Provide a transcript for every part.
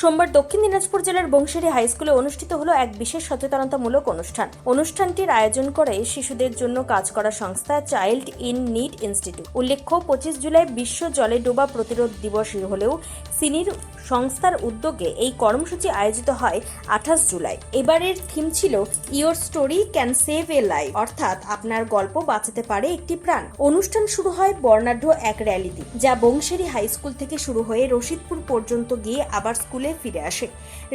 সোমবার দক্ষিণ দিনাজপুর জেলার বংশেরি হাই স্কুলে অনুষ্ঠিত হলো এক বিশেষ সচেতনতামূলক অনুষ্ঠান। অনুষ্ঠানটির আয়োজন করে শিশুদের জন্য কাজ করা সংস্থা চাইল্ড ইন নিট ইনস্টিটিউট। উল্লেখ্য, পঁচিশ জুলাই বিশ্ব জলে ডোবা প্রতিরোধ দিবস হলেও সিনির সংস্থার উদ্যোগে এই কর্মসূচি আয়োজিত হয় আঠাশ জুলাই। এবারের থিম ছিল your story can save a life. অর্থাৎ আপনার গল্প বাঁচাতে পারে একটি প্রাণ। অনুষ্ঠান শুরু হয় বর্ণাঢ্য এক র্যালিতে, যা বংশেরি হাই স্কুল থেকে শুরু হয়ে রশিদপুর পর্যন্ত গিয়ে আবার স্কুলে ফিরে আসে।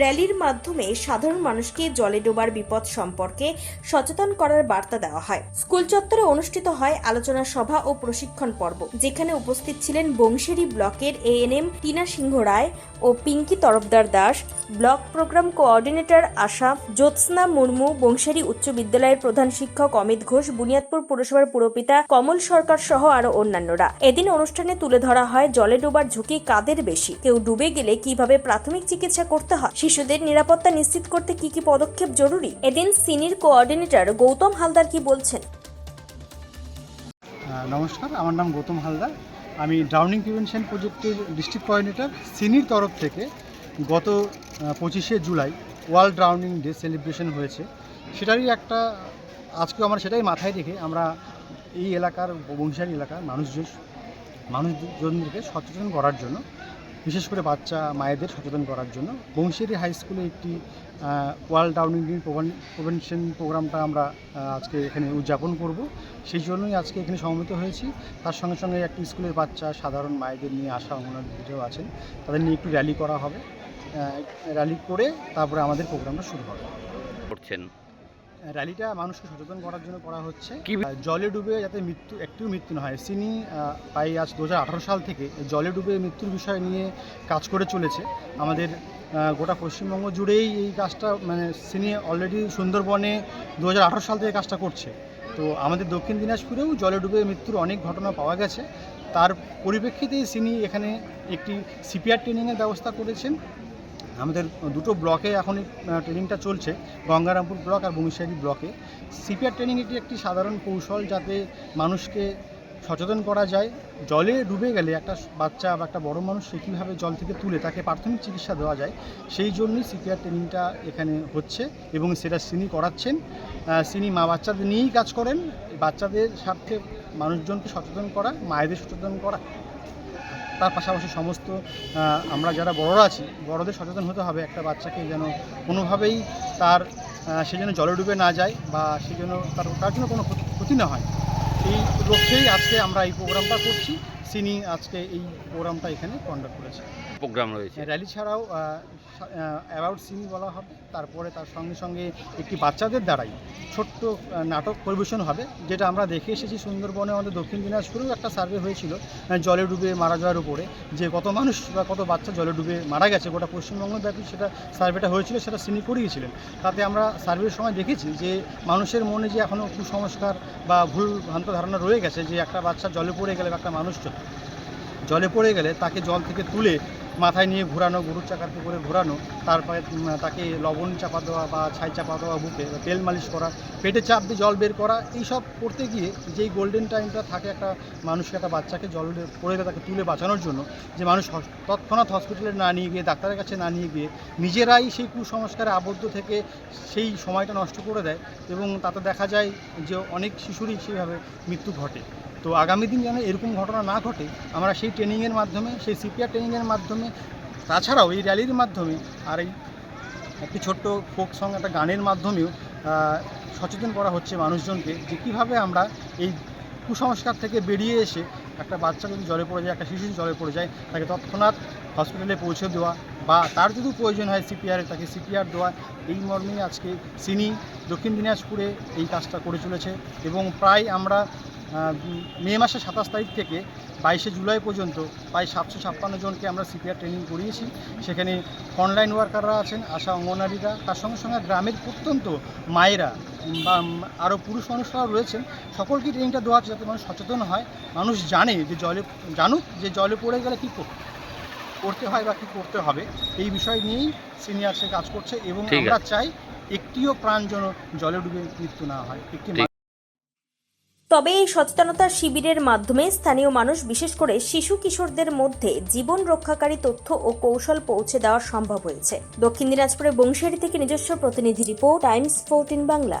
র্যালির মাধ্যমে সাধারণ মানুষকে জলে ডোবার বিপদ সম্পর্কে সচেতন করার বার্তা দেওয়া হয়। স্কুল চত্বরে অনুষ্ঠিত হয় আলোচনা সভা ও প্রশিক্ষণ পর্ব, যেখানে উপস্থিত ছিলেন বংশেরি ব্লকের এএনএম টিনা সিংহ রায় ও Pinki Tarafdar Das, block programme coordinator Asha Jyotsna Murmu, Bansheri উচ্চ বিদ্যালয়ের প্রধান শিক্ষক অমিত ঘোষ, বুনিয়াদপুর পুরসভার পুরপিতা কমল সরকার সহ আরও অন্যান্যরা। এদিন অনুষ্ঠানে তুলে ধরা হয়, জলে ডোবার ঝুঁকি কাদের বেশি? কেউ ডুবে গেলে কীভাবে প্রাথমিক চিকিৎসা করতে হয়? শিশুদের নিরাপত্তা নিশ্চিত করতে কি কি পদক্ষেপ জরুরি? এদিন সিনির কোঅর্ডিনেটর গৌতম হালদার কি বলছেন? নমস্কার, আমার নাম গৌতম হালদার। আমি ড্রাউনিং প্রিভেনশন প্রজেক্টের ডিস্ট্রিক্ট কোঅর্ডিনেটর সিনির তরফ থেকে গত পঁচিশে July world drowning day celebration হয়েছে। সেটারই একটা আজকে আমরা সেটাই মাথায় রেখে আমরা এই এলাকার বংশালী এলাকার মানুষজন, মানুষজনদেরকে সচেতন করার জন্য বিশেষ করে বাচ্চা, মায়েদের সচেতন করার জন্য। বংশিয়ারি হাই স্কুলে একটি ওয়ার্ল্ড ডাউনিং প্রিভেনশন প্রোগ্রামটা আমরা আজকে এখানে উদযাপন করব। সেই জন্যই আজকে এখানে সমবেত হয়েছি। তার সঙ্গে সঙ্গে একটি স্কুলের বাচ্চা, সাধারণ মায়েদের নিয়ে আসা অঙ্গনাদিরাও আছেন। তাদের নিয়ে একটু র্যালি করা হবে। র্যালি করে তারপরে আমাদের প্রোগ্রামটা শুরু হবে। করছেন। র্যালিটা মানুষকে সচেতন করার জন্য করা হচ্ছে। জলে ডুবে যাতে মৃত্যু একটিও মৃত্যু না হয়। সিনি প্রায় আজ দু হাজার আঠারো সাল থেকে জলে ডুবে মৃত্যুর বিষয় নিয়ে কাজ করে চলেছে। আমাদের গোটা পশ্চিমবঙ্গ জুড়েই এই কাজটা মানে সিনি অলরেডি সুন্দরবনে দু হাজার আঠারো সাল থেকে কাজটা করছে। তো আমাদের দক্ষিণ দিনাজপুরেও জলে ডুবে মৃত্যুর অনেক ঘটনা পাওয়া গেছে। তার পরিপ্রেক্ষিতেই সিনি এখানে একটি সিপিআর ট্রেনিংয়ের ব্যবস্থা করেছেন। আমাদের দুটো ব্লকে এখন ট্রেনিংটা চলছে, গঙ্গারামপুর ব্লক আর বংশিয়ারি ব্লকে সিপিআর ট্রেনিং এটি একটি সাধারণ কৌশল যাতে মানুষকে সচেতন করা যায়। জলে ডুবে গেলে একটা বাচ্চা বা একটা বড় মানুষ সে কীভাবে জল থেকে তুলে তাকে প্রাথমিক চিকিৎসা দেওয়া যায়, সেই জন্যই সিপিআর ট্রেনিংটা এখানে হচ্ছে এবং সেটা সিনি করাচ্ছেন। সিনি মা বাচ্চাদের নিয়েই কাজ করেন। বাচ্চাদের স্বার্থে মানুষজনকে সচেতন করা, মায়েদের সচেতন করা। তার পাশাপাশি সমস্ত আমরা যারা বড়রা আছি বড়দের সচেতন হতে হবে একটা বাচ্চাকে যেন কোনোভাবেই তার সে যেন জলে ডুবে না যায় বা সে যেন তার তার জন্য কোনো ক্ষতি- ক্ষতি না হয়। এই লক্ষ্যেই আজকে আমরা এই প্রোগ্রামটা করছি। সিনি আজকে এই প্রোগ্রামটা এখানে কন্ডাক্ট করেছে। প্রোগ্রাম রয়েছে। র্যালি ছাড়াও অ্যাবাউট সিনি বলা হবে, তারপরে তার সঙ্গে সঙ্গে একটি বাচ্চাদের দ্বারাই ছোট্ট নাটক পরিবেশন হবে, যেটা আমরা দেখে এসেছি সুন্দরবনে আমাদের দক্ষিণ দিনাজপুরেও একটা সার্ভে হয়েছিল জলে ডুবে মারা যাওয়ার উপরে, যে কত মানুষ বা কত বাচ্চা জলে ডুবে মারা গেছে, গোটা পশ্চিমবঙ্গ ব্যাপী সেটা সার্ভেটা হয়েছিল, সেটা সিনি করিয়েছিলেন। তাতে আমরা সার্ভের সময় দেখেছি যে মানুষের মনে যে এখনও কুসংস্কার বা ভুল ভ্রান্ত ধারণা রয়ে গেছে, যে একটা বাচ্চা জলে পড়ে গেলে বা একটা মানুষ জলে পড়ে গেলে তাকে জল থেকে তুলে মাথায় নিয়ে ঘোরানো, গরুর চাকার করে ঘোরানো, তারপরে তাকে লবণ চাপা দেওয়া বা ছাই চাপা দেওয়া, বুকে তেল মালিশ করা, পেটে চাপ দিয়ে জল বের করা এই সব করতে গিয়ে যেই গোল্ডেন টাইমটা থাকে একটা মানুষকে, একটা বাচ্চাকে জল পড়ে তাকে তুলে বাঁচানোর জন্য, যে মানুষ তৎক্ষণাৎ হসপিটালে না নিয়ে গিয়ে, ডাক্তারের কাছে না নিয়ে গিয়ে নিজেরাই সেই কুসংস্কারে আবদ্ধ থেকে সেই সময়টা নষ্ট করে দেয় এবং তাতে দেখা যায় যে অনেক শিশুরই সেইভাবে মৃত্যু ঘটে। তো আগামী দিন যেন এরকম ঘটনা না ঘটে, আমরা সেই ট্রেনিংয়ের মাধ্যমে, সেই সিপিআর ট্রেনিংয়ের মাধ্যমে, তাছাড়াও এই র্যালির মাধ্যমে আর এই একটি ছোট্ট ফোক সং একটা গানের মাধ্যমেও সচেতন করা হচ্ছে মানুষজনকে যে কীভাবে আমরা এই কুসংস্কার থেকে বেরিয়ে এসে একটা বাচ্চা যদি জলে পড়ে যায়, একটা শিশু জলে পড়ে যায়, তাকে তৎক্ষণাৎ হসপিটালে পৌঁছে দেওয়া বা তার যদি প্রয়োজন হয় সিপিআর তাকে সিপিআর দেওয়া। এই মর্মে আজকে সিনি দক্ষিণ দিনাজপুরে এই কাজটা করে চলেছে এবং প্রায় আমরা মে মাসের সাতাশ তারিখ থেকে বাইশে জুলাই পর্যন্ত প্রায় সাতশো ছাপ্পান্ন জনকে আমরা সিপিআর ট্রেনিং করিয়েছি। সেখানে অনলাইন ওয়ার্কাররা আছেন আশা অঙ্গনারীরা। তার সঙ্গে সঙ্গে গ্রামের প্রত্যন্ত মায়েরা বা আরও পুরুষ মানুষরাও রয়েছেন। সকলকে ট্রেনিংটা দেওয়া হচ্ছে যাতে মানুষ সচেতন হয় মানুষ জানে যে জলে জানুক যে জলে পড়ে গেলে কী করতে করতে হয় বা কী করতে হবে। এই বিষয় নিয়েই সিনিয়র সে কাজ করছে এবং আমরা চাই একটিও প্রাণ যেন জলে ডুবে মৃত্যু না হয় একটি। তবে এই সচেতনতা শিবিরের মাধ্যমে স্থানীয় মানুষ, বিশেষ করে শিশু কিশোরদের মধ্যে জীবন রক্ষাকারী তথ্য ও কৌশল পৌঁছে দেওয়া সম্ভব হয়েছে। দক্ষিণ দিনাজপুরের বংশেরি থেকে নিজস্ব প্রতিনিধি রিপোর্ট, টাইমস, ফোরটিন বাংলা।